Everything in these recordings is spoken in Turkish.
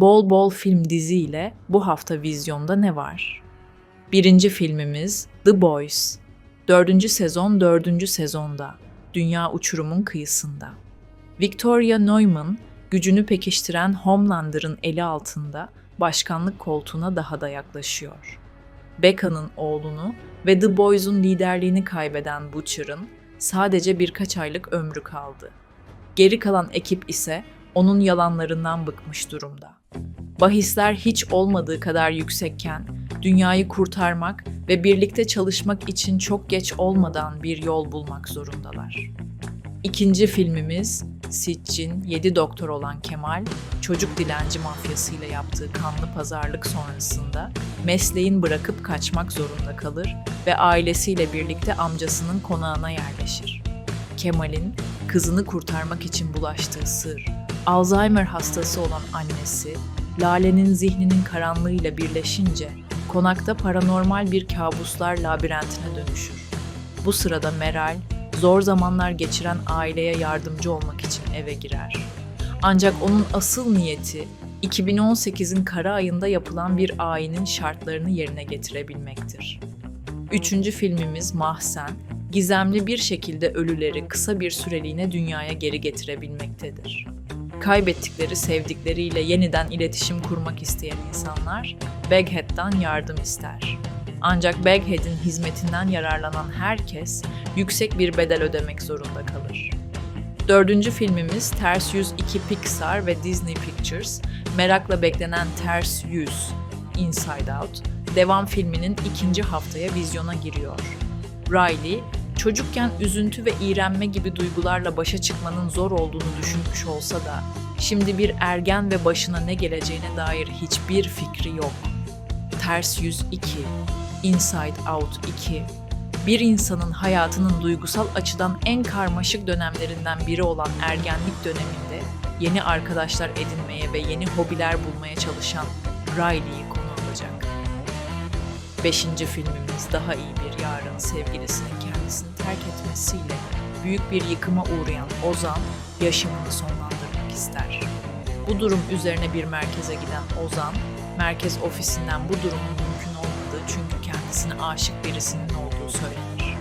Bol bol film dizi ile bu hafta vizyonda ne var? Birinci filmimiz The Boys. Dördüncü sezon dördüncü sezonda. Dünya uçurumun kıyısında. Victoria Neumann, gücünü pekiştiren Homelander'ın eli altında başkanlık koltuğuna daha da yaklaşıyor. Becca'nın oğlunu ve The Boys'un liderliğini kaybeden Butcher'ın sadece birkaç aylık ömrü kaldı. Geri kalan ekip ise onun yalanlarından bıkmış durumda. Bahisler hiç olmadığı kadar yüksekken dünyayı kurtarmak ve birlikte çalışmak için çok geç olmadan bir yol bulmak zorundalar. İkinci filmimiz Sitchin, yedi doktor olan Kemal, çocuk dilenci mafyasıyla yaptığı kanlı pazarlık sonrasında mesleğin bırakıp kaçmak zorunda kalır ve ailesiyle birlikte amcasının konağına yerleşir. Kemal'in kızını kurtarmak için bulaştığı sır, Alzheimer hastası olan annesi, Lale'nin zihninin karanlığıyla birleşince konakta paranormal bir kabuslar labirentine dönüşür. Bu sırada Meral, zor zamanlar geçiren aileye yardımcı olmak için eve girer. Ancak onun asıl niyeti 2018'in kara ayında yapılan bir ayinin şartlarını yerine getirebilmektir. Üçüncü filmimiz Mahsen, gizemli bir şekilde ölüleri kısa bir süreliğine dünyaya geri getirebilmektedir. Kaybettikleri sevdikleriyle yeniden iletişim kurmak isteyen insanlar Baghead'dan yardım ister. Ancak Baghead'in hizmetinden yararlanan herkes yüksek bir bedel ödemek zorunda kalır. Dördüncü filmimiz Ters Yüz 2 Pixar ve Disney Pictures, merakla beklenen Ters Yüz, Inside Out, devam filminin ikinci haftaya vizyona giriyor. Riley, çocukken üzüntü ve iğrenme gibi duygularla başa çıkmanın zor olduğunu düşünmüş olsa da, şimdi bir ergen ve başına ne geleceğine dair hiçbir fikri yok. Ters Yüz 2, Inside Out 2, bir insanın hayatının duygusal açıdan en karmaşık dönemlerinden biri olan ergenlik döneminde yeni arkadaşlar edinmeye ve yeni hobiler bulmaya çalışan Riley'i konu alacak. Beşinci filmimiz daha iyi bir yarın sevgilisinin terk etmesiyle büyük bir yıkıma uğrayan Ozan yaşamını sonlandırmak ister. Bu durum üzerine bir merkeze giden Ozan, merkez ofisinden bu durumun mümkün olmadığı çünkü kendisine aşık birisinin olduğu söylenir.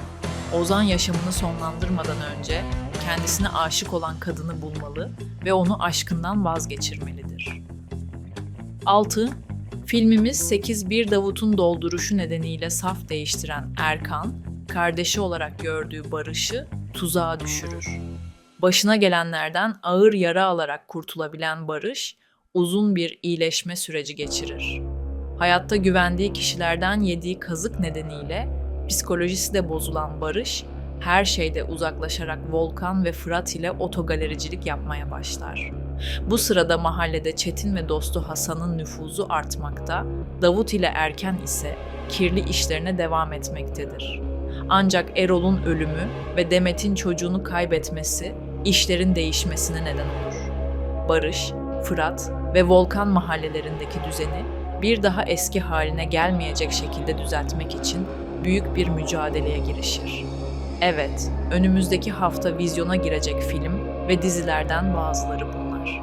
Ozan yaşamını sonlandırmadan önce kendisine aşık olan kadını bulmalı ve onu aşkından vazgeçirmelidir. 6. Filmimiz 8-1 Davut'un dolduruşu nedeniyle saf değiştiren Erkan, kardeşi olarak gördüğü Barış'ı tuzağa düşürür. Başına gelenlerden ağır yara alarak kurtulabilen Barış, uzun bir iyileşme süreci geçirir. Hayatta güvendiği kişilerden yediği kazık nedeniyle psikolojisi de bozulan Barış, her şeyde uzaklaşarak Volkan ve Fırat ile otogalericilik yapmaya başlar. Bu sırada mahallede Çetin ve dostu Hasan'ın nüfuzu artmakta, Davut ile Erken ise kirli işlerine devam etmektedir. Ancak Erol'un ölümü ve Demet'in çocuğunu kaybetmesi işlerin değişmesine neden olur. Barış, Fırat ve Volkan mahallelerindeki düzeni bir daha eski haline gelmeyecek şekilde düzeltmek için büyük bir mücadeleye girişir. Evet, önümüzdeki hafta vizyona girecek film ve dizilerden bazıları bunlar.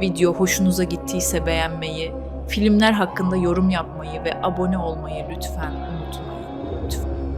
Video hoşunuza gittiyse beğenmeyi, filmler hakkında yorum yapmayı ve abone olmayı lütfen unutmayın.